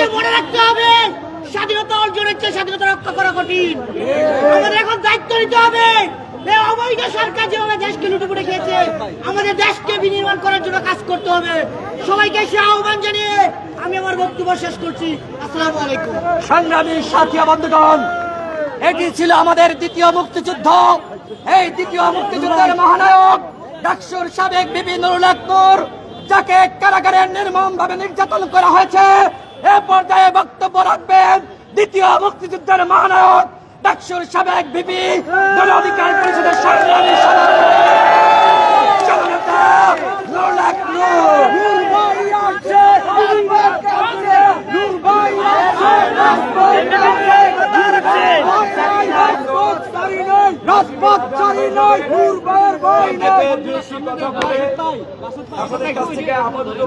আমাদেরকে মনে রাখতে হবে, স্বাধীনতা অর্জনের চেয়ে স্বাধীনতা রক্ষা করা কঠিন। আমাদের এখন দায়িত্ব নিতে হবে। অবৈধ সরকার যেভাবে দেশকে লুটুপুটে খেয়েছে, আমাদের দেশকে বিনির্মাণ করার জন্য কাজ করতে হবে। সবাইকে সে আহ্বান জানিয়ে আমি আমার বক্তব্য শেষ করছি। আসসালামু আলাইকুম। সংগ্রামী সাথী বন্ধুগণ, এটি ছিল আমাদের দ্বিতীয় মুক্তিযুদ্ধ। এই দ্বিতীয় মুক্তিযুদ্ধের মহানায়ক, ডাকসুর সাবেক বিবি নুরুল যাকে কারাগারে নির্মম ভাবে নির্যাতন করা হয়েছে এ পর্যায়ে বক্তব্য রাখবেন দ্বিতীয় মুক্তিযুদ্ধের মহানায়ক ডাকসুর সাবেক বিবি গণ অধিকার পরিষদের সংগ্রামী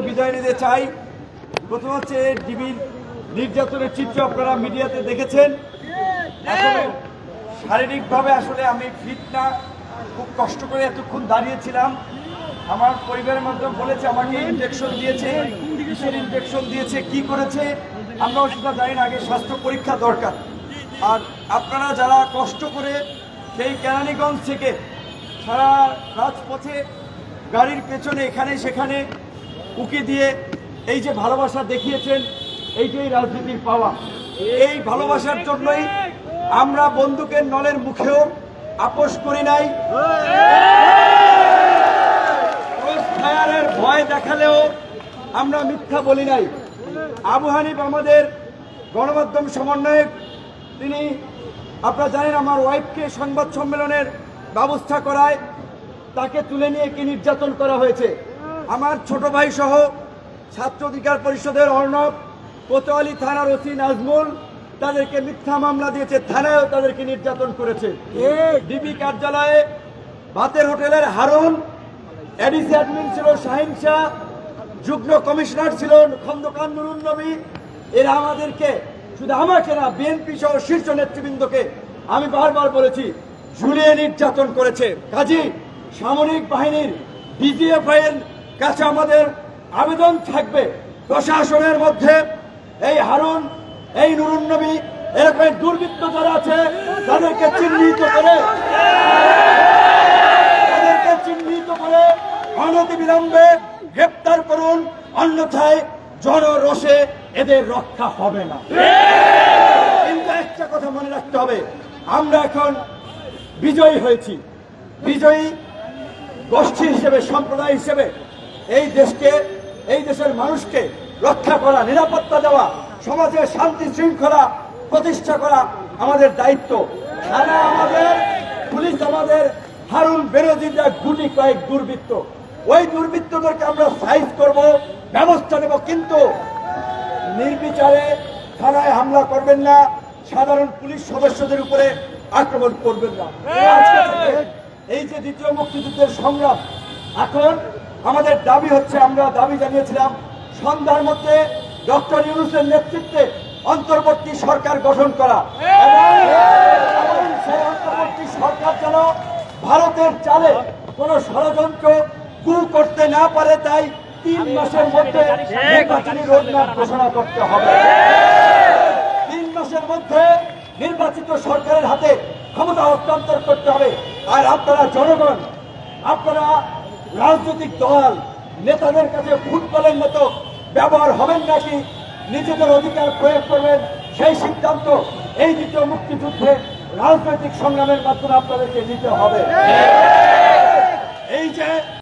বিদায় নিতে চাই। প্রথম হচ্ছে ডিবির নির্যাতনের চিত্র আপনারা মিডিয়াতে দেখেছেন। শারীরিকভাবে আসলে আমি ফিট না, খুব কষ্ট করে এতক্ষণ দাঁড়িয়েছিলাম। আমার পরিবারের মাধ্যমে বলেছে, আমাকে ইনজেকশন দিয়েছে, কিসের ইনজেকশন দিয়েছে, কি করেছে আমরাও সেটা জানি না, আগে স্বাস্থ্য পরীক্ষা দরকার। আর আপনারা যারা কষ্ট করে সেই কেরানীগঞ্জ থেকে সারা রাজপথে গাড়ির পেছনে এখানে সেখানে উকি দিয়ে এই যে ভালোবাসা দেখিয়েছেন, এইটাই রাজনীতির পাওয়া। এই ভালোবাসার জন্যই আমরা বন্দুকের নলের মুখেও আপোষ করি নাই। ভয় দেখালেও আমরা মিথ্যা বলি নাই। আবু হানিফ আমাদের গণমাধ্যম সমন্বয়ক। তিনি, আপনারা জানেন আমার ওয়াইফকে সংবাদ সম্মেলনের ব্যবস্থা করায় তাকে তুলে নিয়ে কি নির্যাতন করা হয়েছে। আমার ছোট ভাই সহ ছাত্র অধিকার পরিষদের অর্ণব কোতোয়ালি থানার ওসি নাজমুল তাদেরকে মিথ্যা মামলা দিয়েছে থানায়ও তাদেরকে নির্যাতন করেছে। ডিবি কার্যালয়ে ভাতের হোটেলের হারুন এডিসি অ্যাডমিন ছিল শাহিন শাহ যুগ্ম কমিশনার ছিলেন খন্দকার নুরুন নবী। এরা আমাদেরকে শুধু আমাকে না বিএনপি সহ শীর্ষ নেতৃবৃন্দকে আমি বারবার বলেছি ঝুলিয়ে নির্যাতন করেছে। কাজী সামরিক বাহিনীর ডিজিএফ এর কাছে আমাদের আবেদন থাকবে প্রশাসনের মধ্যে। এই হারুন, এই নুরুন নবী, এরকম দুর্বৃত্ত যারা আছে, তাদেরকে চিহ্নিত করে তাদেরকে চিহ্নিত করে অনতি বিলম্বে গ্রেপ্তার করুন, অন্যথায় জনরোষে এদের রক্ষা হবে না। কিন্তু একটা কথা মনে রাখতে হবে, আমরা এখন বিজয়ী হয়েছি। বিজয়ী গোষ্ঠী হিসেবে, সম্প্রদায় হিসেবে এই দেশকে এই দেশের মানুষকে রক্ষা করা নিরাপত্তা দেওয়া সমাজে শান্তি শৃঙ্খলা প্রতিষ্ঠা করা আমাদের দায়িত্ব। থানা আমাদের পুলিশ আমাদের হারুন বেরোজিরা গুটি কয়েক দুর্বৃত্ত। ওই দুর্বৃত্তদেরকে আমরা সাইজ করব ব্যবস্থা নেব কিন্তু নির্বিচারে থানায় হামলা করবেন না সাধারণ পুলিশ সদস্যদের উপরে আক্রমণ করবেন না। এই যে দ্বিতীয় মুক্তিযুদ্ধের সংগ্রাম এখন আমাদের দাবি হচ্ছে, আমরা দাবি জানিয়েছিলাম, সন্ধ্যার মধ্যে ডক্টর ইউনুসের নেতৃত্বে অন্তর্বর্তী সরকার গঠন করা। সেই অন্তর্বর্তী সরকার যেন ভারতের চালে কোনো ষড়যন্ত্র কু করতে না পারে, তাই তিন মাসের মধ্যে নির্বাচনী রোডম্যাপ ঘোষণা করতে হবে। তিন মাসের মধ্যে নির্বাচিত সরকারের হাতে ক্ষমতা হস্তান্তর করতে হবে। আর আপনারা জনগণ, আপনারা রাজনৈতিক দল নেতাদের কাছে ফুটবলের মতো ব্যবহার হবেন নাকি? নিজেদের অধিকার প্রয়োগ করবেন? সেই সিদ্ধান্ত এই দ্বিতীয় মুক্তিযুদ্ধে রাজনৈতিক সংগ্রামের মাধ্যমে আপনাদেরকে নিতে হবে। এই যে